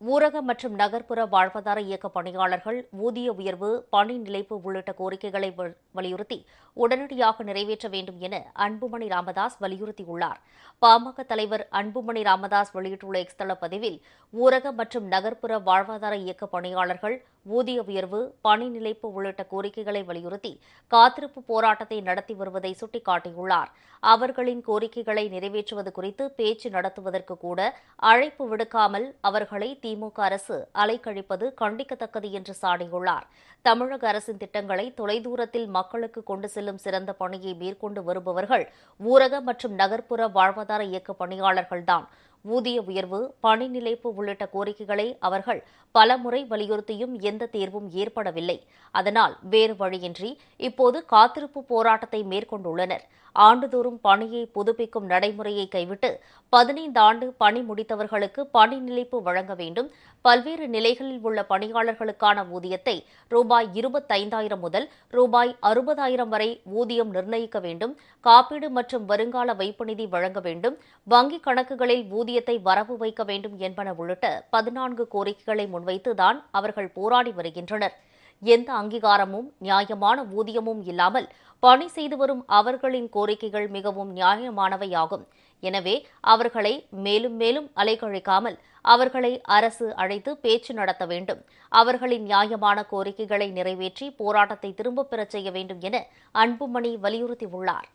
ஊரக மற்றும் நகர்ப்புற வாழ்வாதார இயக்க பணியாளர்கள் ஊதிய உயர்வு பணி நிலைப்பு உள்ளிட்ட கோரிக்கைகளை வ- வலியுறுத்தி உடனடியாக நிறைவேற்ற வேண்டும் என அன்புமணி ராமதாஸ் வலியுறுத்தியுள்ளார். பாமக தலைவர் அன்புமணி ராமதாஸ் வெளியிட்டுள்ள எக்ஸ்தள பதிவில் ஊரக மற்றும் நகர்ப்புற வாழ்வாதார இயக்க பணியாளர்கள் ஊதிய உயர்வு பணி நிலைப்பு உள்ளிட்ட கோரிக்கைகளை வலியுறுத்தி காத்திருப்பு போராட்டத்தை நடத்தி வருவதை சுட்டிக்காட்டியுள்ளார். அவர்களின் கோரிக்கைகளை நிறைவேற்றுவது குறித்து பேச்சு நடத்துவதற்கு கூட அழைப்பு விடுக்காமல் அவர்களை திமுக அரசு அலைக்கழிப்பது கண்டிக்கத்தக்கது என்று சாடியுள்ளார். தமிழக அரசின் திட்டங்களை தொலைதூரத்தில் மக்களுக்கு கொண்டு செல்லும் சிறந்த பணியை மேற்கொண்டு வருபவர்கள் ஊரக மற்றும் நகர்ப்புற வாழ்வாதார இயக்க பணியாளர்கள்தான். ஊதிய உயர்வு பணி நிலைப்பு உள்ளிட்ட கோரிக்கைகளை அவர்கள் பலமுறை வலியுறுத்தியும் எந்த தேர்வும் ஏற்படவில்லை. அதனால் வேறு வழியின்றி இப்போது காத்திருப்பு போராட்டத்தை மேற்கொண்டுள்ளனர். ஆண்டுதோறும் பணியை புதுப்பிக்கும் நடைமுறையை கைவிட்டு பதினைந்து ஆண்டு பணி முடித்தவர்களுக்கு பணி நிலைப்பு வழங்க வேண்டும். பல்வேறு நிலைகளில் உள்ள பணியாளர்களுக்கான ஊதியத்தை ரூபாய் இருபத்தைந்தாயிரம் முதல் ரூபாய் அறுபதாயிரம் வரை ஊதியம் நிர்ணயிக்க வேண்டும். காப்பீடு மற்றும் வருங்கால வைப்பு நிதி வழங்க வேண்டும். வங்கிக் கணக்குகளில் ஊதிய ஊதியத்தை வரவு வைக்க வேண்டும் என்பன உள்ளிட்ட பதினான்கு கோரிக்கைகளை முன்வைத்துதான் அவர்கள் போராடி வருகின்றனர். எந்த அங்கீகாரமும் நியாயமான ஊதியமும் இல்லாமல் பணி செய்து வரும் அவர்களின் கோரிக்கைகள் மிகவும் நியாயமானவையாகும். எனவே அவர்களை மேலும் மேலும் அலைக்கழிக்காமல் அவர்களை அரசு அழைத்து பேச்சு நடத்த வேண்டும். அவர்களின் நியாயமான கோரிக்கைகளை நிறைவேற்றி போராட்டத்தை திரும்பப் பெறச் செய்ய வேண்டும் என அன்புமணி வலியுறுத்தியுள்ளார்.